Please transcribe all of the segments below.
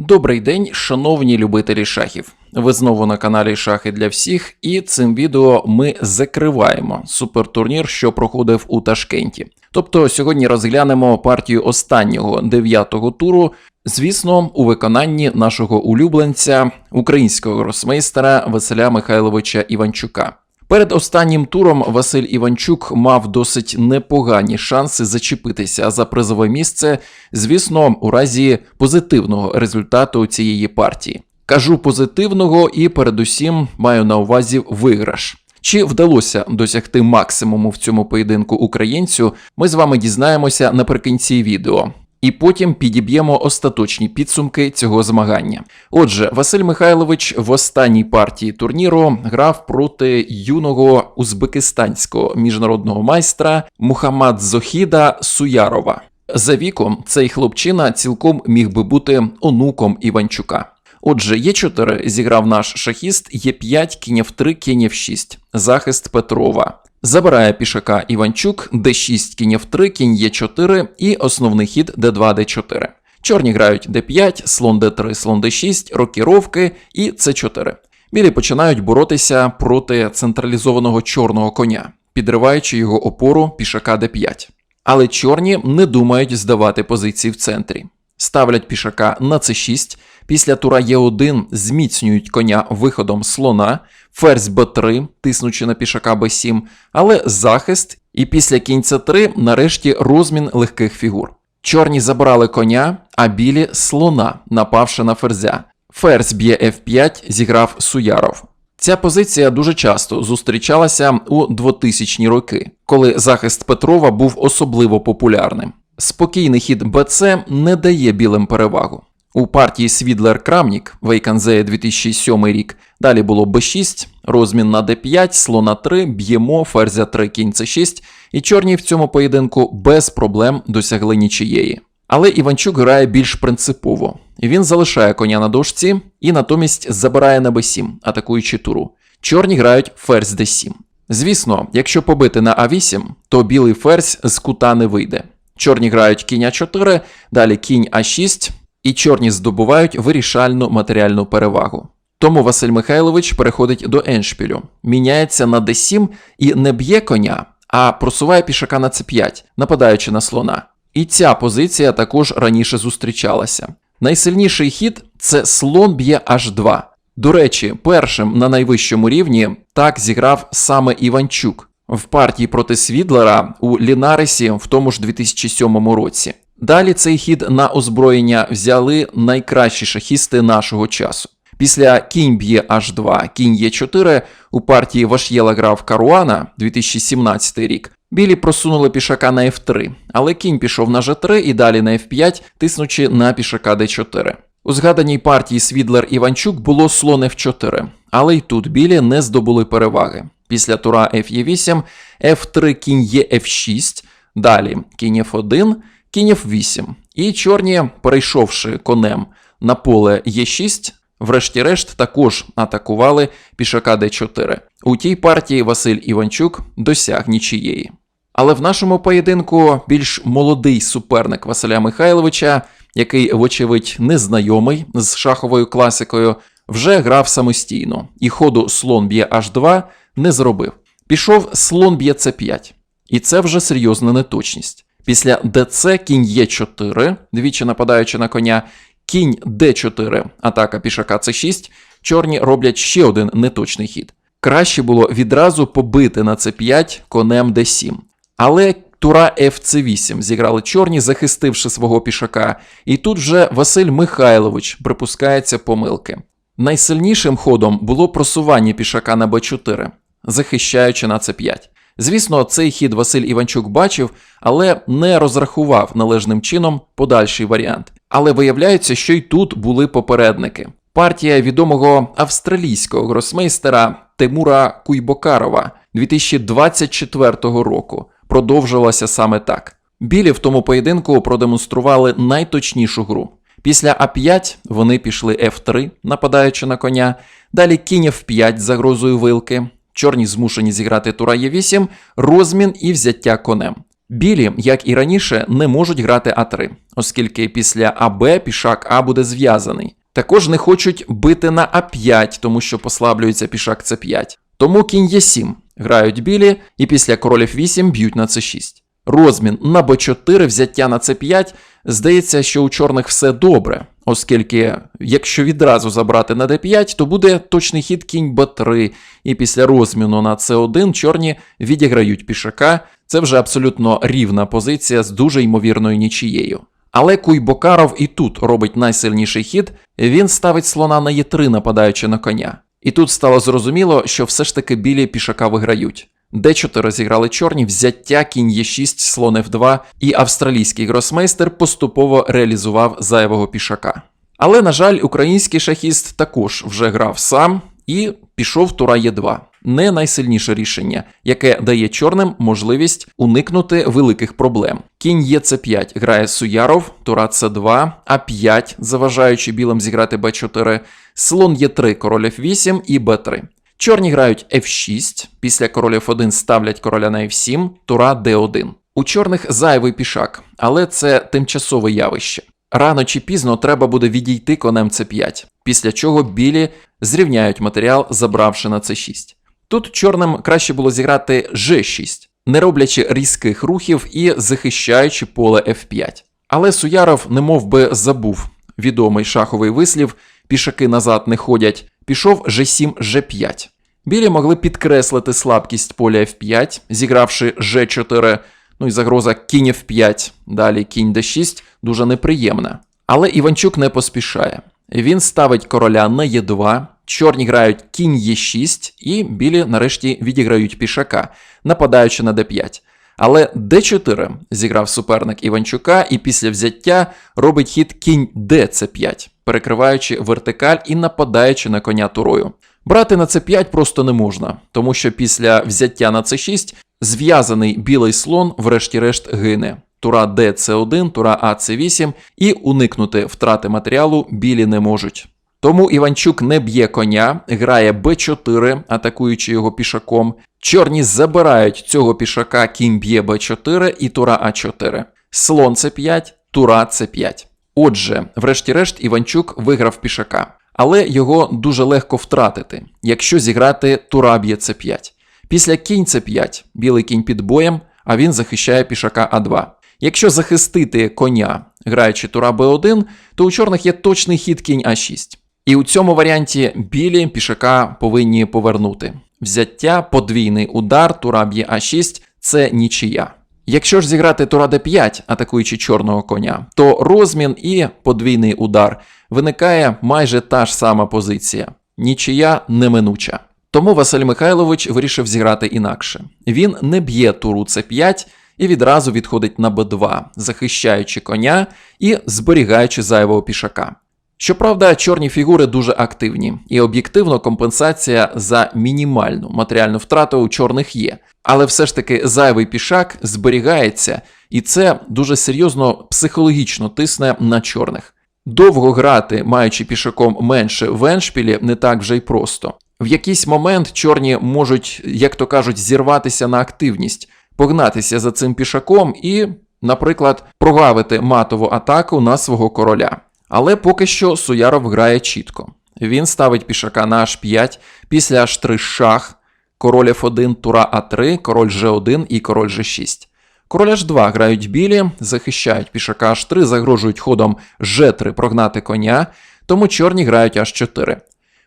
Добрий день, шановні любителі шахів. Ви знову на каналі Шахи для всіх, і цим відео ми закриваємо супертурнір, що проходив у Ташкенті. Тобто сьогодні розглянемо партію останнього дев'ятого туру, звісно, у виконанні нашого улюбленця, українського гросмейстера Василя Михайловича Іванчука. Перед останнім туром Василь Іванчук мав досить непогані шанси зачепитися за призове місце, звісно, у разі позитивного результату цієї партії. Кажу позитивного і передусім маю на увазі виграш. Чи вдалося досягти максимуму в цьому поєдинку українцю, ми з вами дізнаємося наприкінці відео. І потім підіб'ємо остаточні підсумки цього змагання. Отже, Василь Михайлович в останній партії турніру грав проти юного узбекистанського міжнародного майстра Мухаммад Зохіда Суярова. За віком цей хлопчина цілком міг би бути онуком Іванчука. Отже, Є4 зіграв наш шахіст, Є5, кінь F3, кінь F6, захист Петрова. Забирає пішака Іванчук, d6, кінь F3, кінь Е4 і основний хід d2, d4. Чорні грають d5, слон d3, слон d6, рокіровки і c4. Білі починають боротися проти централізованого чорного коня, підриваючи його опору пішака d5. Але чорні не думають здавати позиції в центрі. Ставлять пішака на c6, після тура Е1 зміцнюють коня виходом слона, ферзь Б3, тиснучи на пішака Б7, але захист, і після кінця 3 нарешті розмін легких фігур. Чорні забрали коня, а білі слона, напавши на ферзя. Ферзь б'є F5, зіграв Суяров. Ця позиція дуже часто зустрічалася у 2000-ні роки, коли захист Петрова був особливо популярним. Спокійний хід БЦ не дає білим перевагу. У партії Свідлер Крамнік Вейканзея 2007 рік далі було Б6, розмін на Д5, слона 3, б'ємо, ферзя 3, кінь С6, і чорні в цьому поєдинку без проблем досягли нічиєї. Але Іванчук грає більш принципово. Він залишає коня на дошці і натомість забирає на Б7, атакуючи туру. Чорні грають ферзь Д7. Звісно, якщо побити на А8, то білий ферзь з кута не вийде. Чорні грають кінь А4, далі кінь А6, і чорні здобувають вирішальну матеріальну перевагу. Тому Василь Михайлович переходить до еншпілю, міняється на d7 і не б'є коня, а просуває пішака на c5, нападаючи на слона. І ця позиція також раніше зустрічалася. Найсильніший хід це слон б'є h2. До речі, першим на найвищому рівні так зіграв саме Іванчук в партії проти Свідлера у Лінарисі в тому ж 2007 році. Далі цей хід на озброєння взяли найкращі шахісти нашого часу. Після кінь б'є H2, кінь Е4 у партії Вашєла грав Каруана 2017 рік. Білі просунули пішака на F3, але кінь пішов на G3 і далі на F5, тиснучи на пішака D4. У згаданій партії Свідлер Іванчук було слон F4, але й тут білі не здобули переваги. Після тура F8, F3 кінь є F6, далі кінь F1, кінь F8. І чорні, перейшовши конем на поле Е6, врешті-решт також атакували пішака d4. У тій партії Василь Іванчук досяг нічиєї. Але в нашому поєдинку більш молодий суперник Василя Михайловича, який, вочевидь, незнайомий з шаховою класикою, вже грав самостійно і ходу слон б'є H2 не зробив. Пішов слон б'є c5. І це вже серйозна неточність. Після ДЦ кінь Е4, двічі нападаючи на коня, кінь Д4, атака пішака С6, чорні роблять ще один неточний хід. Краще було відразу побити на С5 конем Д7. Але тура ФЦ8 зіграли чорні, захистивши свого пішака, і тут вже Василь Михайлович припускається помилки. Найсильнішим ходом було просування пішака на Б4, захищаючи на С5. Звісно, цей хід Василь Іванчук бачив, але не розрахував належним чином подальший варіант. Але виявляється, що й тут були попередники. Партія відомого австралійського гросмейстера Тимура Куйбокарова 2024 року продовжилася саме так. Білі в тому поєдинку продемонстрували найточнішу гру. Після А5 вони пішли F3, нападаючи на коня, далі кінь F5 загрозою вилки. Чорні змушені зіграти тура Е8, розмін і взяття конем. Білі, як і раніше, не можуть грати А3, оскільки після АБ пішак А буде зв'язаний. Також не хочуть бити на А5, тому що послаблюється пішак С5. Тому кінь Е7 грають білі, і після король F8 б'ють на С6. Розмін на Б4, взяття на С5, здається, що у чорних все добре, оскільки якщо відразу забрати на d5, то буде точний хід кінь Б3, і після розміну на С1 чорні відіграють пішака. Це вже абсолютно рівна позиція з дуже ймовірною нічією. Але Куйбокаров і тут робить найсильніший хід, він ставить слона на Е3, нападаючи на коня. І тут стало зрозуміло, що все ж таки білі пішака виграють. Д4 зіграли чорні, взяття кінь Е6, слон F2, і австралійський гросмейстер поступово реалізував зайвого пішака. Але, на жаль, український шахіст також вже грав сам і пішов тура Е2. Не найсильніше рішення, яке дає чорним можливість уникнути великих проблем. Кінь Е5 грає Суяров, тура С2, А5, заважаючи білим зіграти Б4, слон Е3, король F8 і Б3. Чорні грають F6, після короля F1 ставлять короля на F7, тура D1. У чорних зайвий пішак, але це тимчасове явище. Рано чи пізно треба буде відійти конем c5, після чого білі зрівняють матеріал, забравши на c6. Тут чорним краще було зіграти g6, не роблячи різких рухів і захищаючи поле f5. Але Суяров немов би забув відомий шаховий вислів: пішаки назад не ходять, пішов g7 g5. Білі могли підкреслити слабкість поля f5, зігравши g4, ну і загроза кінь f5, далі кінь d6 дуже неприємна. Але Іванчук не поспішає. Він ставить короля на Е2, чорні грають кінь Е6, і білі нарешті відіграють пішака, нападаючи на d5. Але d4 зіграв суперник Іванчука, і після взяття робить хід кінь dc5, перекриваючи вертикаль і нападаючи на коня турою. Брати на c5 просто не можна, тому що після взяття на c6 зв'язаний білий слон, врешті-решт, гине. Тура Д С1, тура А С8 і уникнути втрати матеріалу білі не можуть. Тому Іванчук не б'є коня, грає Б4, атакуючи його пішаком. Чорні забирають цього пішака, кінь б'є Б4 і тура А4. Слон С5, тура С5. Отже, врешті-решт, Іванчук виграв пішака, але його дуже легко втратити, якщо зіграти тура б'є С5. Після кінь С5, білий кінь під боєм, а він захищає пішака А2. Якщо захистити коня, граючи тура Б1, то у чорних є точний хід кінь А6. І у цьому варіанті білі пішака повинні повернути. Взяття, подвійний удар, тура б'є А6 це нічия. Якщо ж зіграти тура Д5, атакуючи чорного коня, то розмін і подвійний удар виникає майже та ж сама позиція. Нічия неминуча. Тому Василь Михайлович вирішив зіграти інакше. Він не б'є туру С5 і відразу відходить на Б2, захищаючи коня і зберігаючи зайвого пішака. Щоправда, чорні фігури дуже активні, і об'єктивно компенсація за мінімальну матеріальну втрату у чорних є. Але все ж таки зайвий пішак зберігається, і це дуже серйозно психологічно тисне на чорних. Довго грати, маючи пішаком менше в еншпілі, не так вже й просто. В якийсь момент чорні можуть, як то кажуть, зірватися на активність, погнатися за цим пішаком і, наприклад, прогавити матову атаку на свого короля. Але поки що Суяров грає чітко. Він ставить пішака на h5, після h3 шах, король f1, тура а3, король g1 і король g6. Король h2 грають білі, захищають пішака h3, загрожують ходом g3 прогнати коня, тому чорні грають h4.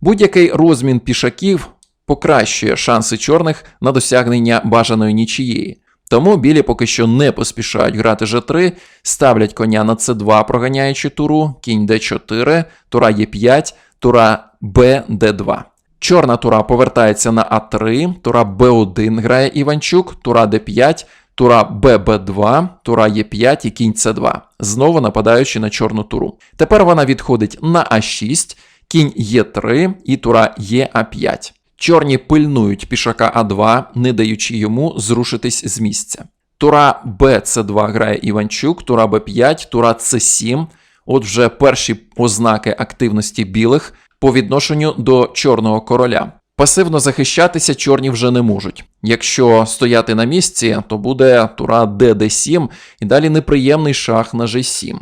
Будь-який розмін пішаків покращує шанси чорних на досягнення бажаної нічієї. Тому білі поки що не поспішають грати G3, ставлять коня на c2, проганяючи туру, кінь d4, тура Е5, тура Б, Д2. Чорна тура повертається на А3, тура Б1 грає Іванчук, тура Д5, тура Б, Б2, тура Е5 і кінь С2, знову нападаючи на чорну туру. Тепер вона відходить на А6, кінь Е3 і тура Е5. Чорні пильнують пішака А2, не даючи йому зрушитись з місця. Тура Б2 грає Іванчук, тура Б5, тура С7. От вже перші ознаки активності білих по відношенню до чорного короля. Пасивно захищатися чорні вже не можуть. Якщо стояти на місці, то буде тура ДД7 і далі неприємний шах на G7.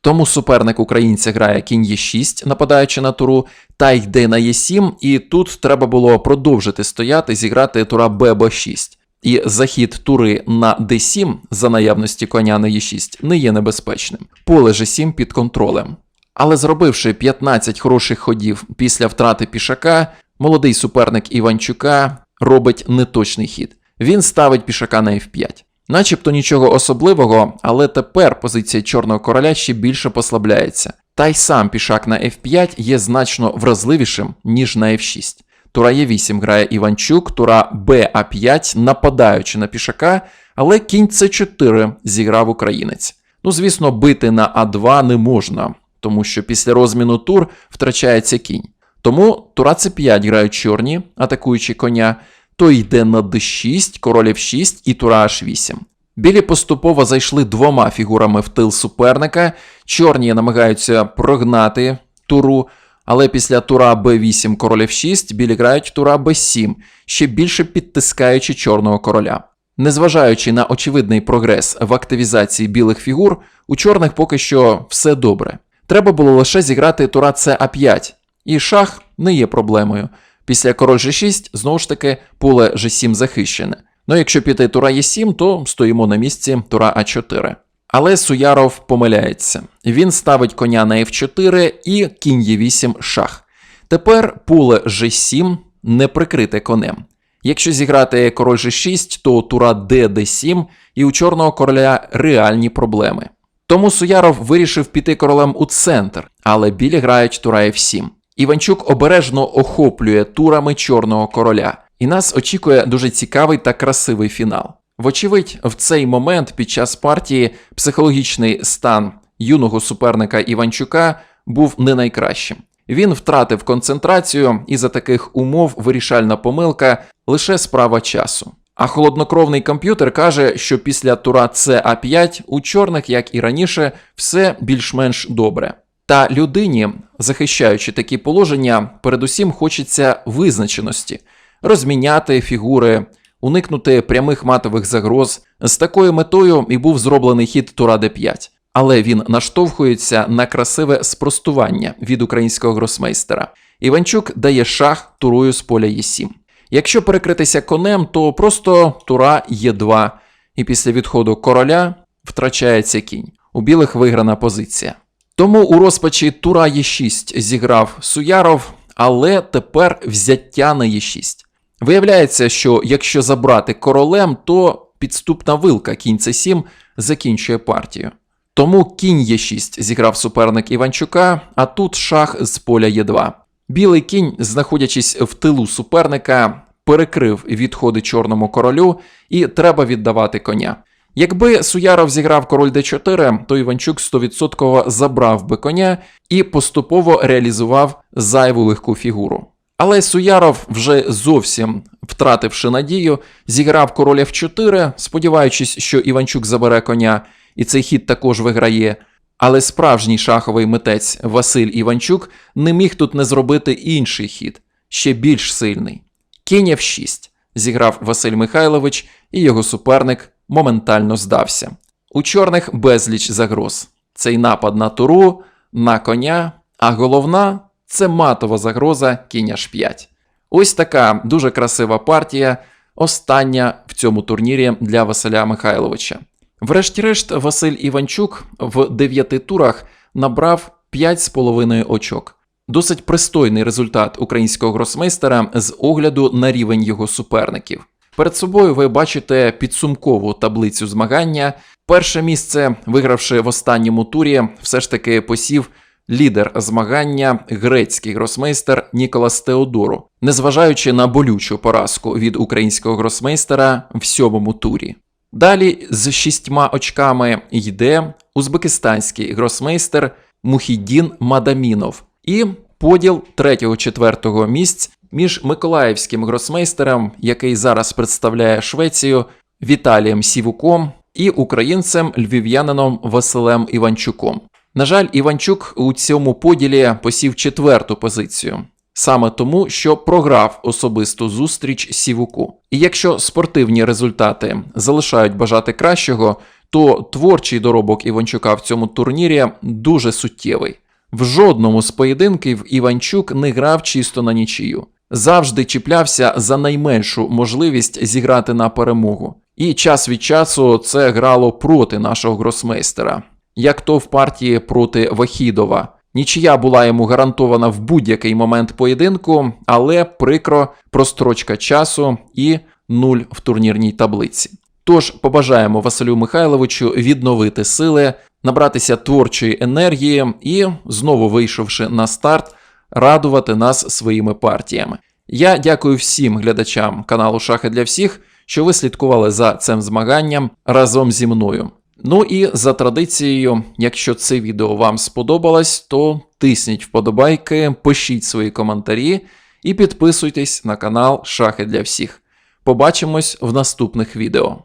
Тому суперник українця грає кінь Е6, нападаючи на туру, та йде на Е7, і тут треба було продовжити стояти, зіграти тура ББ6. І захід тури на d7 за наявності коня на e6 не є небезпечним. Поле g7 під контролем. Але зробивши 15 хороших ходів після втрати пішака, молодий суперник Іванчука робить неточний хід. Він ставить пішака на f5. Начебто нічого особливого, але тепер позиція чорного короля ще більше послабляється. Та й сам пішак на f5 є значно вразливішим, ніж на f6. Тура Е8 грає Іванчук, тура БА5, нападаючи на пішака, але кінь С4 зіграв українець. Ну, звісно, бити на А2 не можна, тому що після розміну тур втрачається кінь. Тому тура С5 грають чорні, атакуючи коня, то йде на d6, король f6 і тура h8. Білі поступово зайшли двома фігурами в тил суперника, чорні намагаються прогнати туру. Але після тура b8 король f6 білі грають тура b7, ще більше підтискаючи чорного короля. Незважаючи на очевидний прогрес в активізації білих фігур, у чорних поки що все добре. Треба було лише зіграти тура С5, і шах не є проблемою. Після король g6 знову ж таки поле g7 захищене. Ну якщо піти тура e7, то стоїмо на місці тура а4. Але Суяров помиляється. Він ставить коня на f4 і кінь e8 шах. Тепер поле g7 не прикрите конем. Якщо зіграти король g6, то тура d d7 і у чорного короля реальні проблеми. Тому Суяров вирішив піти королем у центр, але білі грають тура f7. Іванчук обережно охоплює турами чорного короля, і нас очікує дуже цікавий та красивий фінал. Вочевидь, в цей момент під час партії психологічний стан юного суперника Іванчука був не найкращим. Він втратив концентрацію, і за таких умов вирішальна помилка лише справа часу. А холоднокровний комп'ютер каже, що після тура СА5 у чорних, як і раніше, все більш-менш добре. Та людині, захищаючи такі положення, передусім хочеться визначеності, розміняти фігури, уникнути прямих матових загроз. З такою метою і був зроблений хід Тура Д5. Але він наштовхується на красиве спростування від українського гросмейстера. Іванчук дає шах турою з поля Е7. Якщо перекритися конем, то просто тура Е2, і після відходу короля втрачається кінь. У білих виграна позиція. Тому у розпачі тура Е6 зіграв Суяров, але тепер взяття на Е6. Виявляється, що якщо забрати королем, то підступна вилка кінь С7 закінчує партію. Тому кінь Е6 зіграв суперник Іванчука, а тут шах з поля Е2. Білий кінь, знаходячись в тилу суперника, перекрив відходи чорному королю, і треба віддавати коня. Якби Суяров зіграв король d4, то Іванчук 100% забрав би коня і поступово реалізував зайву легку фігуру. Але Суяров, вже зовсім втративши надію, зіграв король f4, сподіваючись, що Іванчук забере коня, і цей хід також виграє. Але справжній шаховий митець Василь Іванчук не міг тут не зробити інший хід, ще більш сильний. Кінь f6 зіграв Василь Михайлович, і його суперник моментально здався. У чорних безліч загроз. Цей напад на туру, на коня, а головна це матова загроза кінь h5. Ось така дуже красива партія, остання в цьому турнірі для Василя Михайловича. Врешті-решт, Василь Іванчук в дев'яти турах набрав 5,5 очок. Досить пристойний результат українського гросмейстера з огляду на рівень його суперників. Перед собою ви бачите підсумкову таблицю змагання. Перше місце, вигравши в останньому турі, все ж таки посів лідер змагання, грецький гросмейстер Ніколас Теодору, незважаючи на болючу поразку від українського гросмейстера в сьомому турі. Далі з шістьма очками йде узбекистанський гросмейстер Мухіддін Мадамінов і поділ 3-4 місць між миколаївським гросмейстером, який зараз представляє Швецію, Віталієм Сівуком і українцем львів'янином Василем Іванчуком. На жаль, Іванчук у цьому поділі посів четверту позицію. Саме тому, що програв особисту зустріч Сівуку. І якщо спортивні результати залишають бажати кращого, то творчий доробок Іванчука в цьому турнірі дуже суттєвий. В жодному з поєдинків Іванчук не грав чисто на нічию. Завжди чіплявся за найменшу можливість зіграти на перемогу. І час від часу це грало проти нашого гросмейстера, як то в партії проти Вахідова. Нічия була йому гарантована в будь-який момент поєдинку, але прикро прострочка часу і нуль в турнірній таблиці. Тож побажаємо Василю Михайловичу відновити сили, набратися творчої енергії і, знову вийшовши на старт, радувати нас своїми партіями. Я дякую всім глядачам каналу Шахи для всіх, що ви слідкували за цим змаганням разом зі мною. Ну і за традицією, якщо це відео вам сподобалось, то тисніть вподобайки, пишіть свої коментарі і підписуйтесь на канал Шахи для всіх. Побачимось в наступних відео.